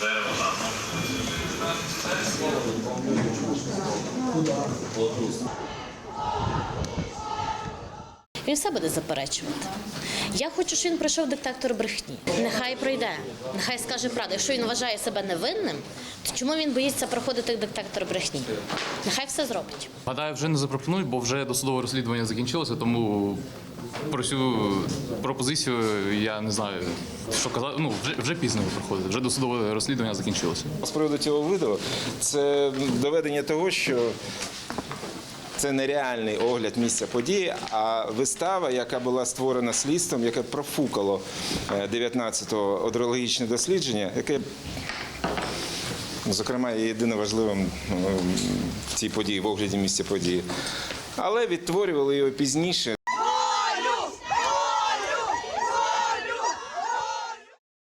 Дерево, так. Він все буде заперечувати. Я хочу, щоб він пройшов детектор брехні. Нехай пройде, нехай скаже правду. Якщо він вважає себе невинним, то чому він боїться проходити детектор брехні? Нехай все зробить. Гадаю, вже не запропонують, бо вже досудове розслідування закінчилося, тому про цю пропозицію я не знаю, що казати. Ну, вже, вже пізно проходить, вже досудове розслідування закінчилося. З приводу цього відео це доведення того, що це не реальний огляд місця події, а вистава, яка була створена слідством, яке профукало е, 19-го одрологічне дослідження, яке зокрема є єдине важливим в цій події, в огляді місця події. Але відтворювали його пізніше.